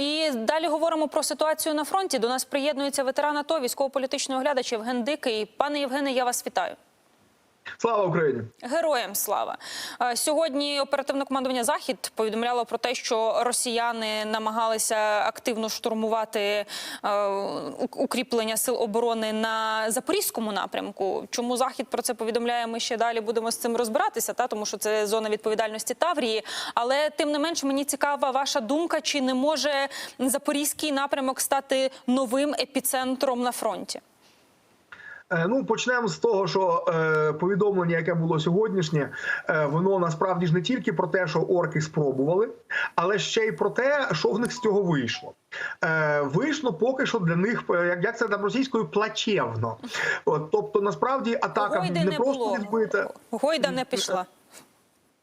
І далі говоримо про ситуацію на фронті. До нас приєднується ветеран АТО, військово-політичний оглядач Євген Дикий. Пане Євгене, я вас вітаю. Слава Україні! Героям слава Е, сьогодні. Оперативне командування Захід повідомляло про те, що росіяни намагалися активно штурмувати е, укріплення сил оборони на запорізькому напрямку. Чому захід про це повідомляє? Ми ще далі будемо з цим розбиратися, та тому що це зона відповідальності Таврії. Але тим не менш мені цікава ваша думка, чи не може запорізький напрямок стати новим епіцентром на фронті? Е, Ну почнемо з того, що е, повідомлення, яке було сьогоднішнє, е, воно насправді ж не тільки про те, що орки спробували, але ще й про те, що в них з цього вийшло. Е, вийшло поки що для них, е, як, як це там російською, плачевно. От, тобто, насправді атака Гойди не не просто було. відбита. Гойда не пішла.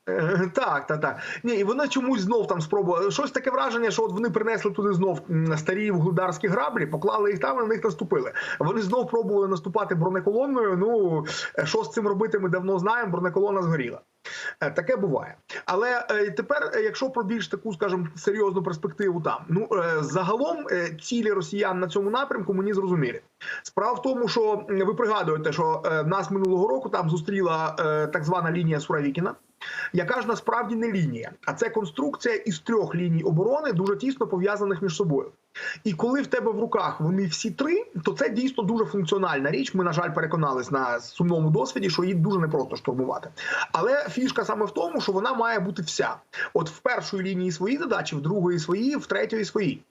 Е, Так, так, так. Ні, і вона чомусь знов там спробувала. Щось таке враження, що от вони принесли туди знов старі вугледарські граблі, поклали їх там, і на них наступили. Вони знов пробували наступати бронеколонною. Ну що з цим робити, ми давно знаємо. Бронеколона згоріла. Е, Таке буває. Але е, тепер, якщо про більш таку, скажімо, серйозну перспективу, там ну загалом цілі росіян на цьому напрямку мені зрозумілі. Справа в тому, що ви пригадуєте, що нас минулого року там зустріла так звана лінія Суровікіна яка ж насправді не лінія, а це конструкція із трьох ліній оборони, дуже тісно пов'язаних між собою. І коли в тебе в руках вони всі три, то це дійсно дуже функціональна річ. Ми, на жаль, переконались на сумному досвіді, що її дуже непросто штурмувати. Але фішка саме в тому, що вона має бути вся. От в першої лінії свої задачі, в другої свої, в третьої свої.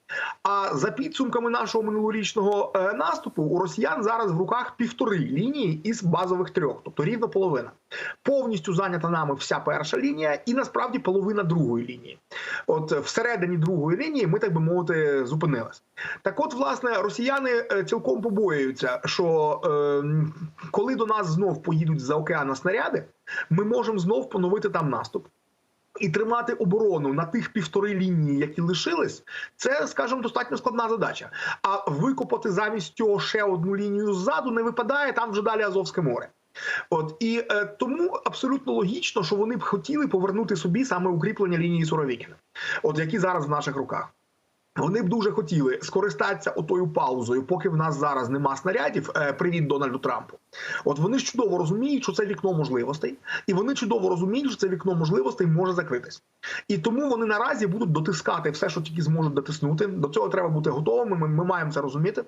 А за підсумками нашого минулорічного е, наступу у росіян зараз в руках півтори лінії із базових трьох, тобто рівно половина. Повністю зайнята нами вся перша лінія, і насправді половина другої лінії. От е, всередині другої лінії ми, так би мовити, зупинились. Так, от, власне, росіяни е, цілком побоюються, що е, коли до нас знов поїдуть з-за океану снаряди, ми можемо знов поновити там наступ. І тримати оборону на тих півтори лінії, які лишились, це, скажімо, достатньо складна задача. А викопати замість цього ще одну лінію ззаду не випадає, там вже далі Азовське море. От і е, тому абсолютно логічно, що вони б хотіли повернути собі саме укріплення лінії Суровікіна, от які зараз в наших руках. Вони б дуже хотіли скористатися отою паузою, поки в нас зараз нема снарядів. Е, привіт Дональду Трампу. От вони ж чудово розуміють, що це вікно можливостей, і вони чудово розуміють, що це вікно можливостей може закритись. І тому вони наразі будуть дотискати все, що тільки зможуть дотиснути. До цього треба бути готовими. Ми, ми маємо це розуміти.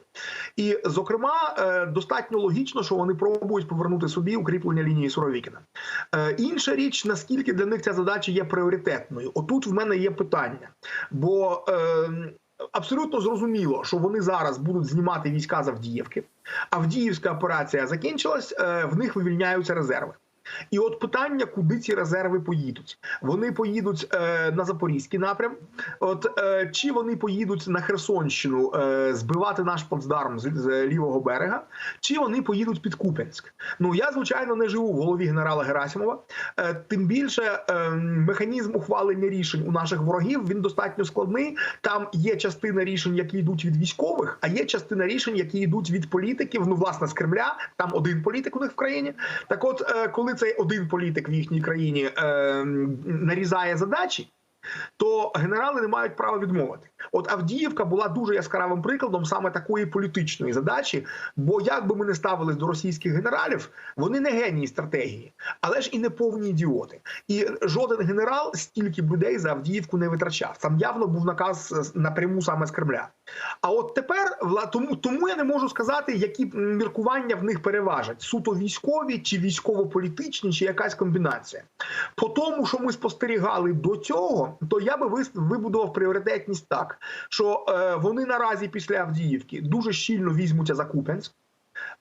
І, зокрема, е, достатньо логічно, що вони пробують повернути собі укріплення лінії Суровікіна. Е, Інша річ, наскільки для них ця задача є пріоритетною. Отут в мене є питання, бо е, абсолютно зрозуміло, що вони зараз будуть знімати війська з Авдіївки. Авдіївська операція закінчилась, е, в них вивільняються резерви. І от питання, куди ці резерви поїдуть? Вони поїдуть е, на запорізький напрям, от е, чи вони поїдуть на Херсонщину е, збивати наш плацдарм з, з лівого берега, чи вони поїдуть під Куп'янськ? Ну я звичайно не живу в голові генерала Герасимова. Е, тим більше е, механізм ухвалення рішень у наших ворогів він достатньо складний. Там є частина рішень, які йдуть від військових, а є частина рішень, які йдуть від політиків. Ну, власне, з Кремля. Там один політик у них в країні. Так, от, е, коли цей один політик в їхній країні е, нарізає задачі. То генерали не мають права відмовити. От Авдіївка була дуже яскравим прикладом саме такої політичної задачі. Бо як би ми не ставились до російських генералів, вони не генії стратегії, але ж і не повні ідіоти. І жоден генерал стільки людей за Авдіївку не витрачав. Там явно був наказ напряму саме з Кремля. А от тепер тому, тому я не можу сказати, які міркування в них переважать: суто військові чи військово-політичні, чи якась комбінація. По тому, що ми спостерігали до цього, то я би вибудував пріоритетність так, що е, вони наразі після Авдіївки дуже щільно візьмуться за Куп'янськ.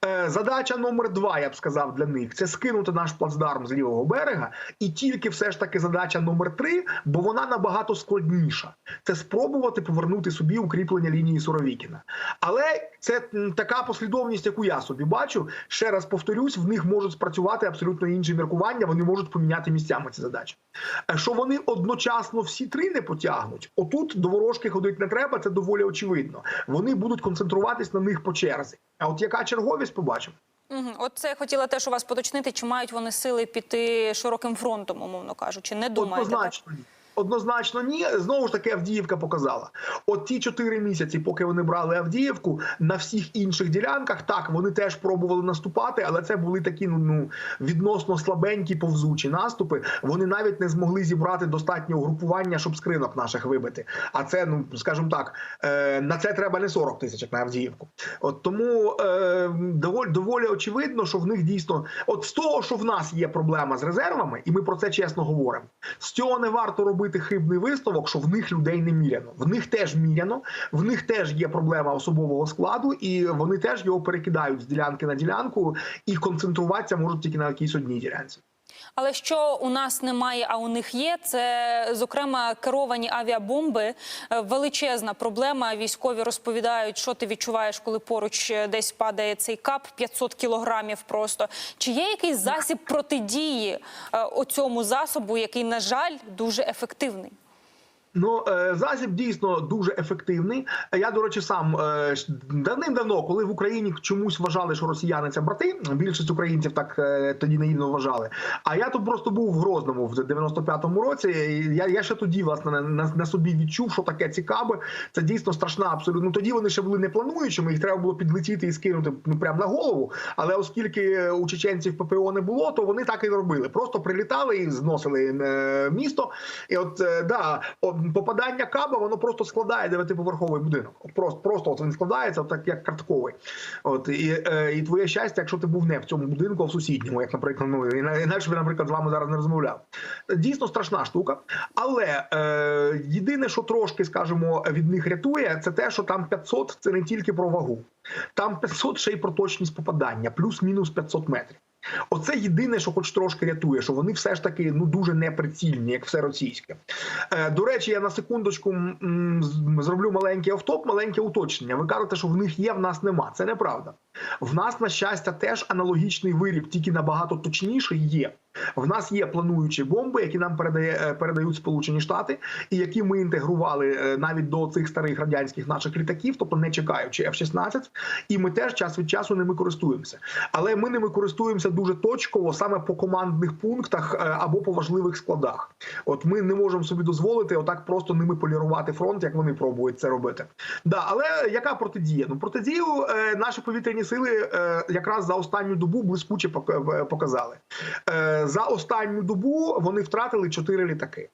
Е, Задача номер два, я б сказав, для них це скинути наш плацдарм з лівого берега, і тільки все ж таки задача номер три, бо вона набагато складніша. Це спробувати повернути собі укріплення лінії Суровікіна. Але це така послідовність, яку я собі бачу. Ще раз повторюсь, в них можуть спрацювати абсолютно інші міркування. Вони можуть поміняти місцями ці задачі. Е, Що вони одночасно всі три не потягнуть. Отут до ворожки ходити не треба. Це доволі очевидно. Вони будуть концентруватись на них по черзі. А от яка черговість побачимо? Угу. От це я хотіла теж у вас поточнити, чи мають вони сили піти широким фронтом, умовно кажучи. Не думаєте? так? Однозначно ні. Однозначно, ні. Знову ж таки, Авдіївка показала. От ті чотири місяці, поки вони брали Авдіївку, на всіх інших ділянках так вони теж пробували наступати, але це були такі ну, ну відносно слабенькі повзучі наступи. Вони навіть не змогли зібрати достатньо угрупування, щоб скринок наших вибити. А це, ну скажімо так, е, на це треба не 40 тисяч на Авдіївку. От тому е, доволі доволі очевидно, що в них дійсно, от з того, що в нас є проблема з резервами, і ми про це чесно говоримо. З цього не варто робити хибний висновок, що в них людей не міряно. В них теж міряно, в них теж є проблема особового складу, і вони теж його перекидають з ділянки на ділянку і концентруватися можуть тільки на якійсь одній ділянці. Але що у нас немає, а у них є, це зокрема керовані авіабомби. Е, Величезна проблема. Військові розповідають, що ти відчуваєш, коли поруч е, десь падає цей кап 500 кілограмів. Просто чи є якийсь засіб протидії е, оцьому засобу, який на жаль дуже ефективний? Ну, е, засіб дійсно дуже ефективний. Я, до речі, сам е, давним-давно, коли в Україні чомусь вважали, що росіяни це брати, більшість українців так е, тоді наївно вважали. А я тут просто був в Грозному в 95-му році. Я, я ще тоді власне на, на, на собі відчув, що таке цікаве. Це дійсно страшна абсолютно. Ну, тоді вони ще були не плануючими, їх треба було підлетіти і скинути ну прямо на голову. Але оскільки у чеченців ППО не було, то вони так і робили. Просто прилітали і зносили місто. І от да, от, попадання каба, воно просто складає дев'ятиповерховий будинок. Просто, просто от він складається, так як картковий. От і, е, і твоє щастя, якщо ти був не в цьому будинку, а в сусідньому, як, наприклад, ну інакше би, наприклад, з вами зараз не розмовляв. Дійсно страшна штука. Але е, єдине, що трошки, скажімо, від них рятує, це те, що там 500 – це не тільки про вагу. Там 500 ще й про точність попадання, плюс-мінус 500 метрів. Оце єдине, що хоч трошки рятує, що вони все ж таки ну дуже неприцільні, як все російське. Е, до речі, я на секундочку м, зроблю маленький автоп, маленьке уточнення. Ви кажете, що в них є, в нас нема. Це неправда. В нас, на щастя, теж аналогічний виріб, тільки набагато точніший є. В нас є плануючі бомби, які нам передає, е, передають Сполучені Штати, і які ми інтегрували е, навіть до цих старих радянських наших літаків, тобто не чекаючи F-16, і ми теж час від часу ними користуємося. Але ми ними користуємося дуже точково, саме по командних пунктах е, або по важливих складах. От ми не можемо собі дозволити отак просто ними полірувати фронт, як вони пробують це робити. Да, але яка протидія? Ну протидію наші повітряні сили е, якраз за останню добу блискуче пок- показали. Е, за останню добу вони втратили чотири літаки.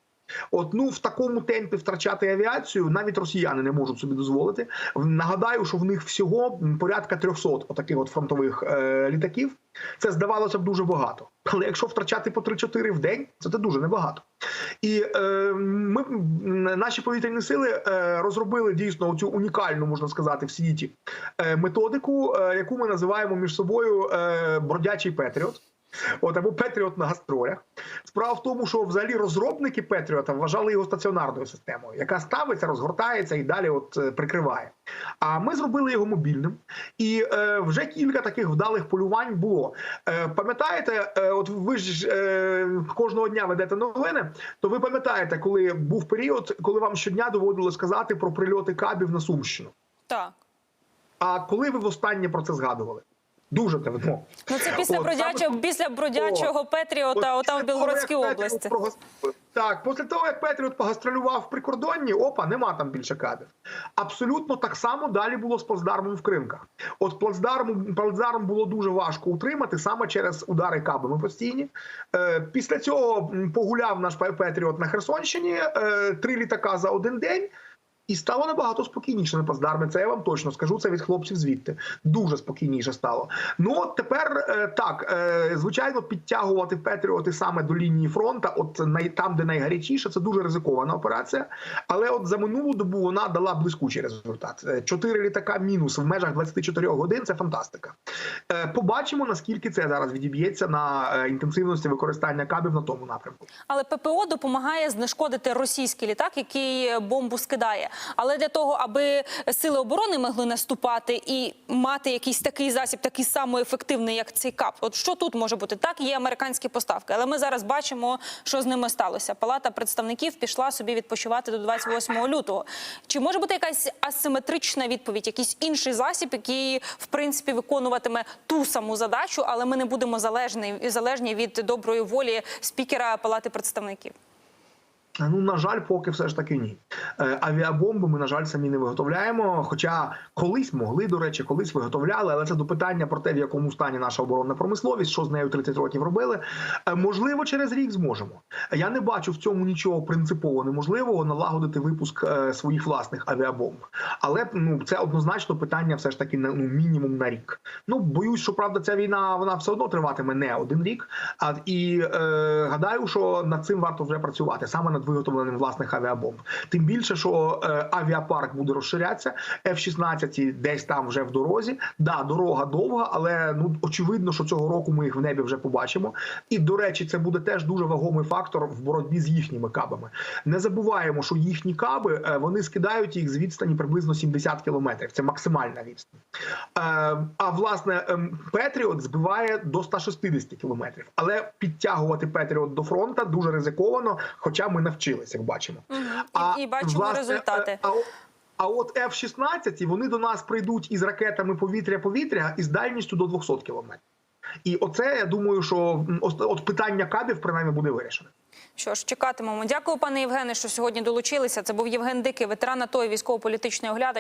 От ну в такому темпі втрачати авіацію навіть росіяни не можуть собі дозволити. Нагадаю, що в них всього порядка 300 отаких от фронтових е, літаків. Це здавалося б дуже багато. Але якщо втрачати по 3-4 в день, це, це дуже небагато. І е, ми наші повітряні сили е, розробили дійсно цю унікальну, можна сказати, в світі е, методику, е, яку ми називаємо між собою е, бродячий Петріот. От або Петріот на гастролях. Справа в тому, що взагалі розробники Петріота вважали його стаціонарною системою, яка ставиться, розгортається і далі от е, прикриває. А ми зробили його мобільним, і е, вже кілька таких вдалих полювань було. Е, пам'ятаєте, е, от ви ж е, кожного дня ведете новини, то ви пам'ятаєте, коли був період, коли вам щодня доводило сказати про прильоти кабів на Сумщину. Так. А коли ви востаннє про це згадували? Дуже давно. Ну це після От, бродячого, саме- після бродячого От, Петріота, От отам в Білгородській області. Так, після того, як Петріот погастролював в прикордонні, опа, нема там більше кабів. Абсолютно так само далі було з плацдармом в Кримках. От плацдарм, плацдарм було дуже важко утримати саме через удари кабами постійні. Е, після цього погуляв наш Петріот на Херсонщині, е, три літака за один день. І стало набагато спокійніше на плацдармі. Це я вам точно скажу. Це від хлопців звідти дуже спокійніше стало. Ну от тепер е, так е, звичайно підтягувати Петріоти саме до лінії фронту, от там, де найгарячіше, це дуже ризикована операція. Але от за минулу добу вона дала блискучий результат. Е, Чотири літака мінус в межах 24 годин. Це фантастика. Побачимо наскільки це зараз відіб'ється на інтенсивності використання кабів на тому напрямку. Але ППО допомагає знешкодити російський літак, який бомбу скидає. Але для того, аби сили оборони могли наступати і мати якийсь такий засіб, такий само ефективний, як цей кап. От що тут може бути? Так, є американські поставки, але ми зараз бачимо, що з ними сталося. Палата представників пішла собі відпочивати до 28 лютого. Чи може бути якась асиметрична відповідь, якийсь інший засіб, який в принципі виконуватиме ту саму задачу, але ми не будемо залежні, залежні від доброї волі спікера Палати представників? Ну, на жаль, поки все ж таки ні. Е, Авіабомби ми, на жаль, самі не виготовляємо. Хоча колись могли, до речі, колись виготовляли, але це до питання про те, в якому стані наша оборонна промисловість, що з нею 30 років робили. Е, Можливо, через рік зможемо. Я не бачу в цьому нічого принципово неможливого налагодити випуск е, своїх власних авіабомб. Але ну це однозначно питання, все ж таки на ну мінімум на рік. Ну боюсь, що правда ця війна вона все одно триватиме не один рік. А і е, гадаю, що над цим варто вже працювати саме над виготовленням власних авіабомб. Тим більше, що е, авіапарк буде розширятися. F-16 десь там вже в дорозі. Да, дорога довга, але ну очевидно, що цього року ми їх в небі вже побачимо. І до речі, це буде теж дуже вагомий фактор в боротьбі з їхніми кабами. Не забуваємо, що їхні каби е, вони скидають їх з відстані приблизно 70 кілометрів. Це максимальна відстань. Е, А власне ем, Петріот збиває до 160 кілометрів. Але підтягувати Петріот до фронта дуже ризиковано, хоча ми навчилися, як бачимо. І, і бачимо результати. е, А, а от F-16 вони до нас прийдуть із ракетами повітря-повітря із дальністю до 200 кілометрів. І оце я думаю, що от питання кабів принаймні буде вирішено. Що ж, чекатимемо. Дякую, пане Євгене, що сьогодні долучилися. Це був Євген Дикий, ветеран АТО і військово-політичний огляд.